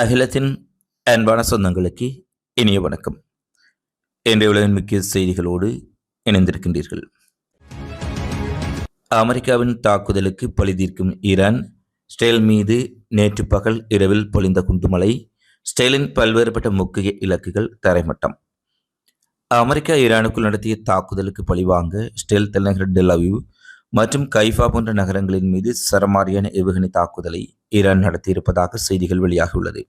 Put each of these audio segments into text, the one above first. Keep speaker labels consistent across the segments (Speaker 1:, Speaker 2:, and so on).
Speaker 1: அகிலத்தின் அன்பான சொந்தங்களுக்கு இனிய வணக்கம். இன்றைய உலகின் முக்கிய செய்திகளோடு இணைந்திருக்கின்றீர்கள். அமெரிக்காவின் தாக்குதலுக்கு பழி தீர்க்கும் ஈரான் ஸ்டேல் மீது நேற்று பகல் இரவில் பொழிந்த குண்டுமலை ஸ்டேலின் பல்வேறுபட்ட முக்கிய இலக்குகள் தரைமட்டம். அமெரிக்கா ஈரானுக்குள் நடத்திய தாக்குதலுக்கு பழிவாங்க ஸ்டேல் தலைநகர் டெலவிவ் மற்றும் கைஃபா போன்ற நகரங்களின் மீது சரமாரியான ஏவுகணை தாக்குதலை ஈரான் நடத்தியிருப்பதாக செய்திகள் வெளியாகியுள்ளது.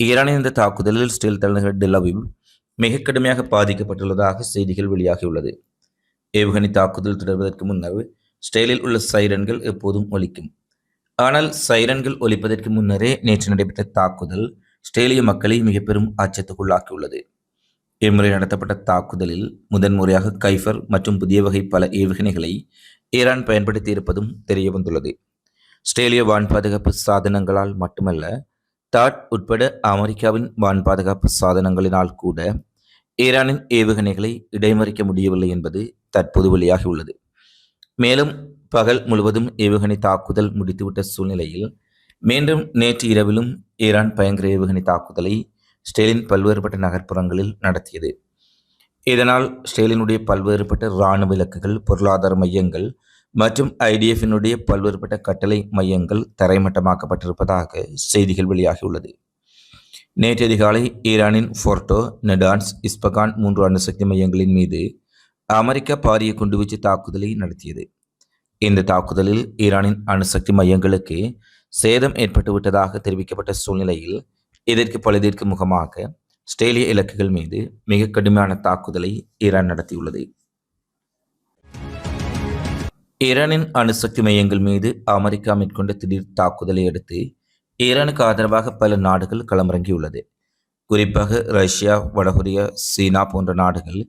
Speaker 1: ஈரானின் இந்த தாக்குதலில் ஸ்டீல் தலைநகர் டெலவிவ் மிக கடுமையாக பாதிக்கப்பட்டுள்ளதாக செய்திகள் வெளியாகியுள்ளது. ஏவுகணை தாக்குதல் தொடர்வதற்கு முன்னர் ஸ்டெயிலில் உள்ள சைரன்கள் எப்போதும் ஒலிக்கும். ஆனால் சைரன்கள் ஒலிப்பதற்கு முன்னரே நேற்று நடைபெற்ற தாக்குதல் ஸ்டேலிய மக்களை மிக பெரும் அச்சத்துக்குள்ளாக்கியுள்ளது. இம்முறை நடத்தப்பட்ட தாக்குதலில் முதன்முறையாக கைஃபர் மற்றும் புதிய வகை பல ஏவுகணைகளை ஈரான் பயன்படுத்தியிருப்பதும் தெரிய வந்துள்ளது ஸ்டேலிய வான் பாதுகாப்பு சாதனங்களால் மட்டுமல்ல தாட் உட்பட அமெரிக்காவின் வான் பாதுகாப்பு சாதனங்களினால் கூட ஈரானின் ஏவுகணைகளை இடைமறிக்க முடியவில்லை என்பது தற்போது வெளியாகியுள்ளது மேலும் பகல் முழுவதும் ஏவுகணை தாக்குதல் முடித்துவிட்ட சூழ்நிலையில் மீண்டும் நேற்று இரவிலும் ஈரான் பயங்கர ஏவுகணை தாக்குதலை ஸ்டேலின் பல்வேறுபட்ட நகர்ப்புறங்களில் நடத்தியது. இதனால் ஸ்டேலினுடைய பல்வேறுபட்ட இராணுவ இலக்குகள் பொருளாதார மையங்கள் மற்றும் ஐடிஎஃபினுடைய பல்வேறுபட்ட கட்டளை மையங்கள் தரைமட்டமாக்கப்பட்டிருப்பதாக செய்திகள் வெளியாகியுள்ளது. நேற்று அதிகாலை ஈரானின் ஃபோர்டோ நெடான்ஸ் இஸ்பகான் மூன்று அணுசக்தி மையங்களின் மீது அமெரிக்கா பாரிய குண்டுவீச்சு தாக்குதலை நடத்தியது. இந்த தாக்குதலில் ஈரானின் அணுசக்தி மையங்களுக்கு சேதம் ஏற்பட்டுவிட்டதாக தெரிவிக்கப்பட்ட சூழ்நிலையில் இதற்கு பழுதிற்கு முகமாக ஸ்டேலிய இலக்குகள் மீது மிக கடுமையான தாக்குதலை ஈரான் நடத்தியுள்ளது. ஈரானின் அணுசக்தி மையங்கள் மீது அமெரிக்கா மேற்கொண்ட திடீர் தாக்குதலை அடுத்து ஈரானுக்கு ஆதரவாக பல நாடுகள் களமிறங்கியுள்ளது. குறிப்பாக ரஷ்யா வடகொரியா சீனா போன்ற நாடுகள்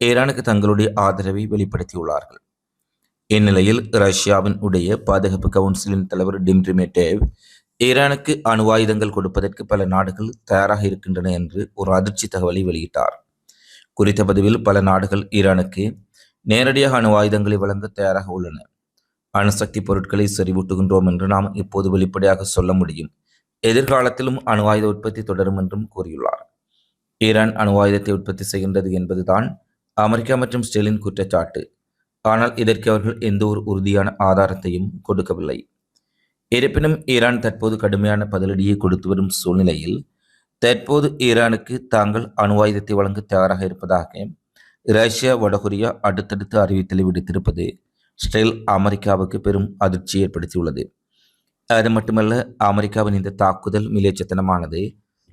Speaker 1: ஈரானுக்கு தங்களுடைய ஆதரவை வெளிப்படுத்தியுள்ளார்கள். இந்நிலையில் ரஷ்யாவின் உடைய பாதுகாப்பு கவுன்சிலின் தலைவர் டிம்ட்ரி மேட்டேவ் ஈரானுக்கு அணு ஆயுதங்கள் கொடுப்பதற்கு பல நாடுகள் தயாராக இருக்கின்றன என்று ஒரு அதிர்ச்சி தகவலை வெளியிட்டார். குறித்த பதிவில் பல நாடுகள் ஈரானுக்கு நேரடியாக அணு ஆயுதங்களை வழங்க தயாராக உள்ளன அணுசக்தி பொருட்களை செறிவூட்டுகின்றோம் என்று நாம் இப்போது வெளிப்படையாக சொல்ல முடியும். எதிர்காலத்திலும் அணு ஆயுத உற்பத்தி தொடரும் என்றும் கூறியுள்ளார். ஈரான் அணு ஆயுதத்தை உற்பத்தி செய்கின்றது என்பதுதான் அமெரிக்கா மற்றும் ஸ்டெலின் குற்றச்சாட்டு. ஆனால் இதற்கு அவர்கள் எந்த ஒரு உறுதியான ஆதாரத்தையும் கொடுக்கவில்லை. இருப்பினும் ஈரான் தற்போது கடுமையான பதிலடியை கொடுத்து வரும் சூழ்நிலையில் தற்போது ஈரானுக்கு தாங்கள் அணு ஆயுதத்தை வழங்க தயாராக இருப்பதாக ரஷ்யா வடகொரியா அடுத்தடுத்து அறிவித்தலை விடுத்திருப்பது ஸ்டைல் அமெரிக்காவுக்கு பெரும் அதிர்ச்சி ஏற்படுத்தியுள்ளது. அது மட்டுமல்ல அமெரிக்காவின் இந்த தாக்குதல் மிலேச்சத்தனமானது.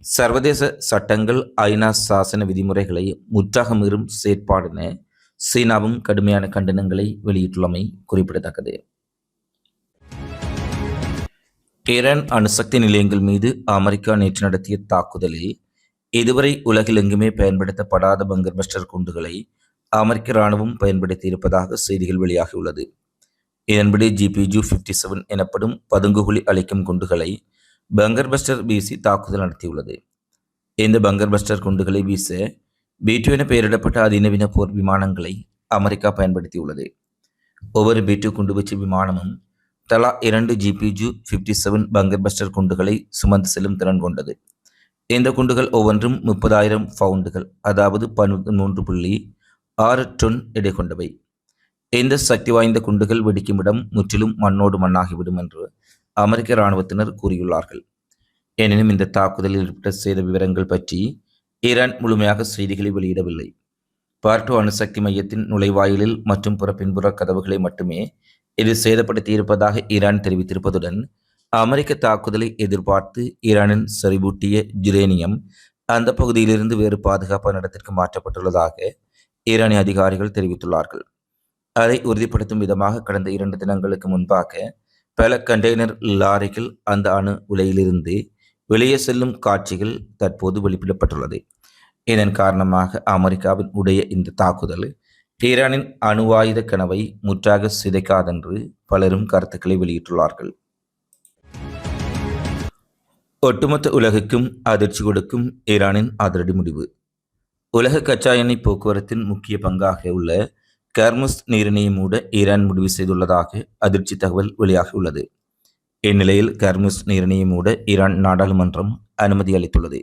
Speaker 1: சர்வதேச சட்டங்கள் ஐநா சாசன விதிமுறைகளை முற்றாக மீறும் செயற்பாடென சீனாவும் கடுமையான கண்டனங்களை வெளியிட்டுள்ளமை குறிப்பிடத்தக்கது. ஈரான் அணுசக்தி நிலையங்கள் மீது அமெரிக்கா நேற்று நடத்திய தாக்குதலில் இதுவரை உலகில் எங்குமே பயன்படுத்தப்படாத பங்கர் பஸ்டர் குண்டுகளை அமெரிக்க இராணுவம் பயன்படுத்தியிருப்பதாக செய்திகள் வெளியாகியுள்ளது. இதன்படி ஜிபிஜு ஃபிஃப்டி செவன் எனப்படும் பதுங்குகுழி அளிக்கும் குண்டுகளை பங்கர் பஸ்டர் வீசி தாக்குதல் நடத்தியுள்ளது. இந்த பங்கர் பஸ்டர் குண்டுகளை வீச பீட்டு என பெயரிடப்பட்ட அதிநவீன போர் விமானங்களை அமெரிக்கா பயன்படுத்தியுள்ளது. ஒவ்வொரு பீட்டு குண்டுவீச்சு விமானமும் தலா இரண்டு GBU fifty seven bunker buster குண்டுகளை சுமந்து செல்லும் திறன் கொண்டது. இந்த குண்டுகள் ஒவ்வொன்றும் முப்பதாயிரம் பவுண்டுகள் அதாவது பதிமூன்று புள்ளி ஆறு டொன் எடை கொண்டவை. இந்த சக்தி வாய்ந்த குண்டுகள் வெடிக்கும் இடம் முற்றிலும் மண்ணோடு மண்ணாகிவிடும் என்று அமெரிக்க இராணுவத்தினர் கூறியுள்ளார்கள். எனினும் இந்த தாக்குதலில் ஏற்பட்ட சேத விவரங்கள் பற்றி ஈரான் முழுமையாக செய்திகளை வெளியிடவில்லை. பார்ட்டோ அணுசக்தி மையத்தின் நுழைவாயிலில் மற்றும் புற பின்புற கதவுகளை மட்டுமே இது சேதப்படுத்தியிருப்பதாக ஈரான் தெரிவித்திருப்பதுடன் அமெரிக்க தாக்குதலை எதிர்பார்த்து ஈரானின் செறிவூட்டிய ஜுரேனியம் அந்த பகுதியிலிருந்து வேறு பாதுகாப்பான இடத்திற்கு மாற்றப்பட்டுள்ளதாக ஈரானிய அதிகாரிகள் தெரிவித்துள்ளார்கள். அதை உறுதிப்படுத்தும் விதமாக கடந்த இரண்டு தினங்களுக்கு முன்பாக பல கண்டெய்னர் லாரிகள் அந்த அணு உலையிலிருந்து வெளியே செல்லும் காட்சிகள் தற்போது வெளிப்பிடப்பட்டுள்ளது இதன் காரணமாக அமெரிக்காவின் உடைய இந்த தாக்குதல் ஈரானின் அணுவாயுத கனவை முற்றாக சிதைக்காதென்று பலரும் கருத்துக்களை வெளியிட்டுள்ளார்கள். ஒட்டுமொத்த உலகுக்கும் அதிர்ச்சி கொடுக்கும் ஈரானின் அதிரடி முடிவு. உலக கச்சா எண்ணெய் போக்குவரத்தின் முக்கிய பங்காக உள்ள கர்முஸ் நீரிணையை மூட ஈரான் முடிவு செய்துள்ளதாக அதிர்ச்சி தகவல் வெளியாகியுள்ளது இந்நிலையில் கர்முஸ் நீரிணையை மூட ஈரான் நாடாளுமன்றம் அனுமதி அளித்துள்ளது.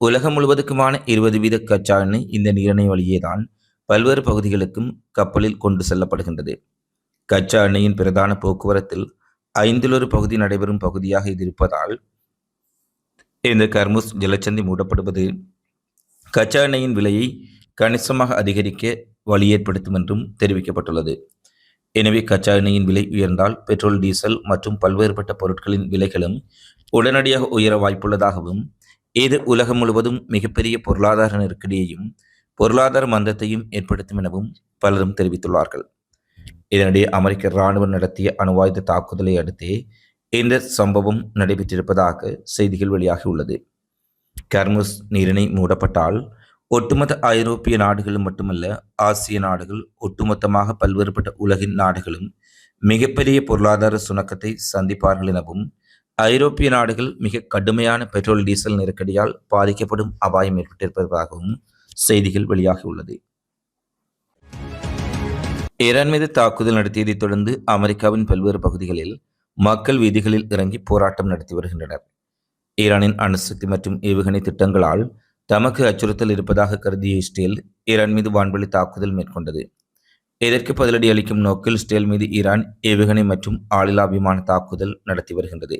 Speaker 1: உலகம் முழுவதுக்குமான இருபது வீத கச்சா எண்ணெய் இந்த நீரிணை வழியேதான் பல்வேறு பகுதிகளுக்கும் கப்பலில் கொண்டு செல்லப்படுகின்றது. கச்சா எண்ணெயின் பிரதான போக்குவரத்தில் ஐந்திலொரு பகுதி நடைபெறும் பகுதியாக இது இருப்பதால் இந்த கர்முஸ் ஜலச்சந்தி மூடப்படுவது கச்சா எண்ணெயின் விலையை கணிசமாக அதிகரிக்க வழி ஏற்படுத்தும் என்றும் தெரிவிக்கப்பட்டுள்ளது. எனவே கச்சா எண்ணெயின் விலை உயர்ந்தால் பெட்ரோல் டீசல் மற்றும் பல்வேறுபட்ட பொருட்களின் விலைகளும் உடனடியாக உயர வாய்ப்புள்ளதாகவும் இது உலகம் முழுவதும் மிகப்பெரிய பொருளாதார நெருக்கடியையும் பொருளாதார மந்தத்தையும் ஏற்படுத்தும் எனவும் பலரும் தெரிவித்துள்ளார்கள். இதனிடையே அமெரிக்க இராணுவம் நடத்திய அணுவாயுத தாக்குதலை அடுத்தே இந்த சம்பவம் நடைபெற்றிருப்பதாக செய்திகள் வெளியாகியுள்ளது கர்முஸ் நீரிணை மூடப்பட்டால் ஒட்டுமொத்த ஐரோப்பிய நாடுகளும் மட்டுமல்ல ஆசிய நாடுகள் ஒட்டுமொத்தமாக பல்வேறுபட்ட உலகின் நாடுகளும் மிகப்பெரிய பொருளாதார சுணக்கத்தை சந்திப்பார்கள் எனவும் ஐரோப்பிய நாடுகள் மிக கடுமையான பெட்ரோல் டீசல் நெருக்கடியால் பாதிக்கப்படும் அபாயம் ஏற்பட்டிருப்பதாகவும் செய்திகள் வெளியாகியுள்ளது ஈரான் மீது தாக்குதல் நடத்தியதைத் தொடர்ந்து அமெரிக்காவின் பல்வேறு பகுதிகளில் மக்கள் வீதிகளில் இறங்கி போராட்டம் நடத்தி வருகின்றனர். ஈரானின் அணுசக்தி மற்றும் ஏவுகணை திட்டங்களால் தமக்கு அச்சுறுத்தல் இருப்பதாக கருதிய இஸ்ரேல் ஈரான் மீது வான்வெளி தாக்குதல் மேற்கொண்டது. இதற்கு பதிலடி அளிக்கும் நோக்கில் இஸ்ரேல் மீது ஈரான் ஏவுகணை மற்றும் ஆளில்லா விமான தாக்குதல் நடத்தி வருகின்றது.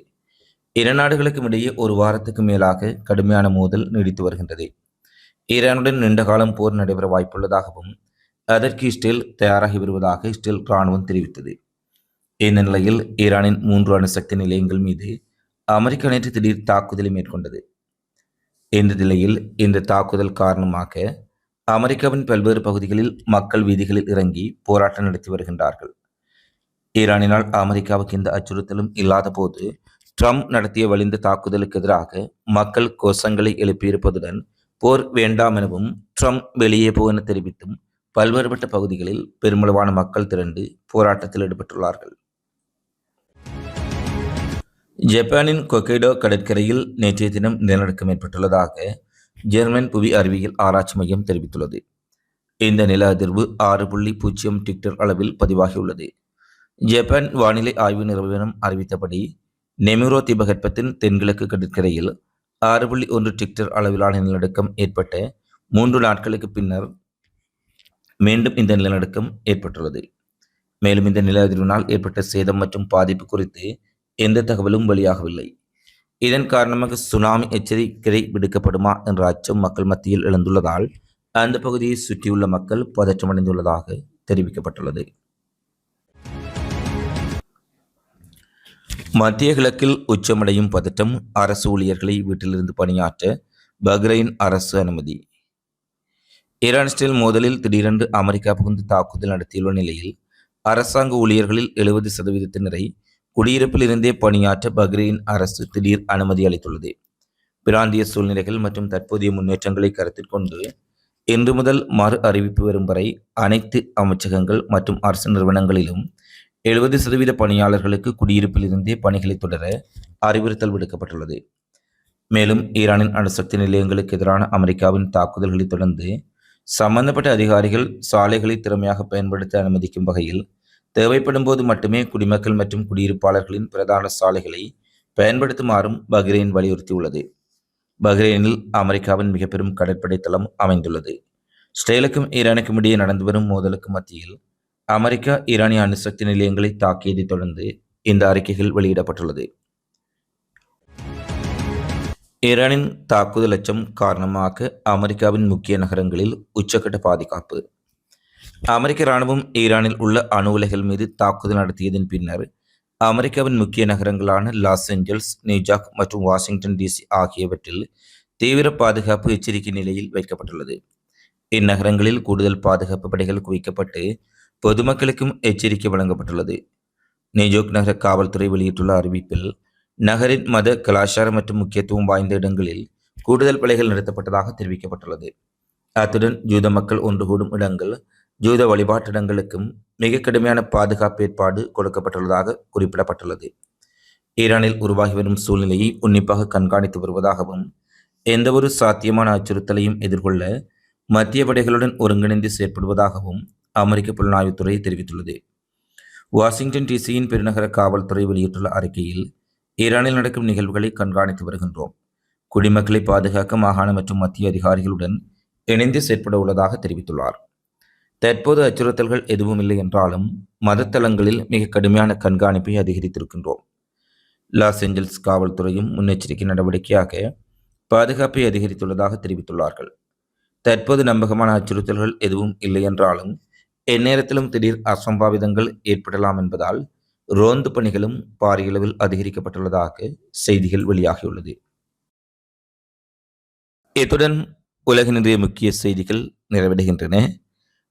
Speaker 1: இரு நாடுகளுக்கும் இடையே ஒரு வாரத்துக்கு மேலாக கடுமையான மோதல் நீடித்து வருகின்றது. ஈரானுடன் நீண்ட காலம் போர் நடைபெற வாய்ப்புள்ளதாகவும் அதற்கு இஸ்ரேல் தயாராகி வருவதாக இஸ்ரேல் இராணுவம் தெரிவித்தது. இந்த நிலையில் ஈரானின் மூன்று அணுசக்தி நிலையங்கள் மீது அமெரிக்கா நேற்று திடீர் தாக்குதலை மேற்கொண்டது. இந்த நிலையில் இந்த தாக்குதல் காரணமாக அமெரிக்காவின் பல்வேறு பகுதிகளில் மக்கள் வீதிகளில் இறங்கி போராட்டம் நடத்தி வருகின்றார்கள். ஈரானினால் அமெரிக்காவுக்கு எந்த அச்சுறுத்தலும் இல்லாத போது ட்ரம்ப் நடத்திய வலிந்த தாக்குதலுக்கு எதிராக மக்கள் கோஷங்களை எழுப்பியிருப்பதுடன் போர் வேண்டாம் எனவும் ட்ரம்ப் வெளியே போவென தெரிவித்தும் பல்வேறுபட்ட பகுதிகளில் பெருமளவான மக்கள் திரண்டு போராட்டத்தில் ஈடுபட்டுள்ளார்கள். ஜப்பானின் கொக்கைடோ கடற்கரையில் நேற்றைய தினம் நிலநடுக்கம் ஏற்பட்டுள்ளதாக ஜெர்மன் புவி அறிவியல் ஆராய்ச்சி மையம் தெரிவித்துள்ளது. இந்த நில அதிர்வு ஆறு புள்ளி பூஜ்ஜியம் டிக்டர் அளவில் பதிவாகியுள்ளது. ஜப்பான் வானிலை ஆய்வு நிறுவனம் அறிவித்தபடி நெமிரோ தீபகற்பத்தின் தென்கிழக்கு கடற்கரையில் ஆறு புள்ளி ஒன்று டிக்டர் அளவிலான நிலநடுக்கம் ஏற்பட்ட மூன்று நாட்களுக்கு பின்னர் மீண்டும் இந்த நிலநடுக்கம் ஏற்பட்டுள்ளது. மேலும் இந்த நில அதிர்வினால் ஏற்பட்ட சேதம் மற்றும் பாதிப்பு குறித்து எந்த தகவலும் வெளியாகவில்லை. இதன் காரணமாக சுனாமி எச்சரிக்கை விடுக்கப்படுமா என்ற அச்சம் மக்கள் மத்தியில் எழுந்துள்ளதால் அந்த பகுதியை சுற்றியுள்ள மக்கள் பதற்றமடைந்துள்ளதாக தெரிவிக்கப்பட்டுள்ளது. மத்திய கிழக்கில் உச்சமடையும் பதட்டம் அரசு ஊழியர்களை வீட்டிலிருந்து பணியாற்ற பஹ்ரைன் அரசு அனுமதி. ஈரான் ஸ்டீல் மோதலில் திடீரென்று அமெரிக்கா புகுந்து தாக்குதல் நடத்தியுள்ள நிலையில் அரசாங்க ஊழியர்களில் எழுபது சதவீதத்தினரை குடியிருப்பில் இருந்தே பணியாற்ற பஹ்ரைன் அரசு திடீர் அனுமதி அளித்துள்ளது. பிராந்திய சூழ்நிலைகள் மற்றும் தற்போதைய முன்னேற்றங்களை கருத்தில் கொண்டு இன்று முதல் மறு அறிவிப்பு வரும் வரை அனைத்து அமைச்சகங்கள் மற்றும் அரசு நிறுவனங்களிலும் எழுபது சதவீத பணியாளர்களுக்கு குடியிருப்பில் இருந்தே பணிகளை தொடர அறிவுறுத்தல் விடுக்கப்பட்டுள்ளது. மேலும் ஈரானின் அணுசக்தி நிலையங்களுக்கு எதிரான அமெரிக்காவின் தாக்குதல்களை தொடர்ந்து சம்பந்தப்பட்ட அதிகாரிகள் சாலைகளை திறமையாக பயன்படுத்த அனுமதிக்கும் வகையில் தேவைப்படும் போது மட்டுமே குடிமக்கள் மற்றும் குடியிருப்பாளர்களின் பிரதான சாலைகளை பயன்படுத்துமாறும் பஹ்ரைன் வலியுறுத்தியுள்ளது. பஹ்ரைனில் அமெரிக்காவின் மிக பெரும் கடற்படை தளம் அமைந்துள்ளது. ஸ்ரேலுக்கும் ஈரானுக்கும் இடையே நடந்து வரும் மோதலுக்கு மத்தியில் அமெரிக்கா ஈரானிய அணுசக்தி நிலையங்களை தாக்கியதைத் தொடர்ந்து இந்த அறிக்கைகள் வெளியிடப்பட்டுள்ளது. ஈரானின் தாக்குதல் அச்சம் காரணமாக அமெரிக்காவின் முக்கிய நகரங்களில் உச்சக்கட்ட பாதுகாப்பு அமெரிக்க இராணுவம் ஈரானில் உள்ள அணு உலைகள் மீது தாக்குதல் நடத்தியதன் பின்னர் அமெரிக்காவின் முக்கிய நகரங்களான லாஸ் ஏஞ்சல்ஸ் நியூயார்க் மற்றும் வாஷிங்டன் டிசி ஆகியவற்றில் தீவிர பாதுகாப்பு எச்சரிக்கை நிலையில் வைக்கப்பட்டுள்ளது. இந்நகரங்களில் கூடுதல் பாதுகாப்பு படைகள் குவிக்கப்பட்டு பொதுமக்களுக்கும் எச்சரிக்கை வழங்கப்பட்டுள்ளது. நியூயார்க் நகர காவல்துறை வெளியிட்டுள்ள அறிவிப்பில் நகரின் மத கலாச்சார மற்றும் முக்கியத்துவம் வாய்ந்த இடங்களில் கூடுதல் படைகள் நிறுத்தப்பட்டதாக தெரிவிக்கப்பட்டுள்ளது. அத்துடன் ஜூத மக்கள் ஒன்று கூடும் இடங்கள் ஜூத வழிபாட்டிடங்களுக்கும் மிக கடுமையான பாதுகாப்பு ஏற்பாடு கொடுக்கப்பட்டுள்ளதாக குறிப்பிடப்பட்டுள்ளது. ஈரானில் உருவாகி வரும் சூழ்நிலையை உன்னிப்பாக கண்காணித்து வருவதாகவும் எந்தவொரு சாத்தியமான அச்சுறுத்தலையும் எதிர்கொள்ள மத்திய படைகளுடன் ஒருங்கிணைந்து செயற்படுவதாகவும் அமெரிக்க புலனாய்வுத்துறை தெரிவித்துள்ளது. வாஷிங்டன் டிசியின் பெருநகர காவல்துறை வெளியிட்டுள்ள அறிக்கையில் ஈரானில் நடக்கும் நிகழ்வுகளை கண்காணித்து வருகின்றோம். குடிமக்களை பாதுகாக்க மாகாண மற்றும் மத்திய அதிகாரிகளுடன் இணைந்து செயற்பட உள்ளதாக தெரிவித்துள்ளார். தற்போது அச்சுறுத்தல்கள் எதுவும் இல்லை என்றாலும் மதத்தலங்களில் மிக கடுமையான கண்காணிப்பை அதிகரித்திருக்கின்றோம். லாஸ் ஏஞ்சல்ஸ் காவல்துறையும் முன்னெச்சரிக்கை நடவடிக்கையாக பாதுகாப்பை அதிகரித்துள்ளதாக தெரிவித்துள்ளார்கள். தற்போது நம்பகமான அச்சுறுத்தல்கள் எதுவும் இல்லை என்றாலும் எந்நேரத்திலும் திடீர் அசம்பாவிதங்கள் ஏற்படலாம் என்பதால் ரோந்து பணிகளும் பாரியளவில் அதிகரிக்கப்பட்டுள்ளதாக செய்திகள் வெளியாகியுள்ளது. இத்துடன் உலகினுடைய முக்கிய செய்திகள் நிறைவடைகின்றன.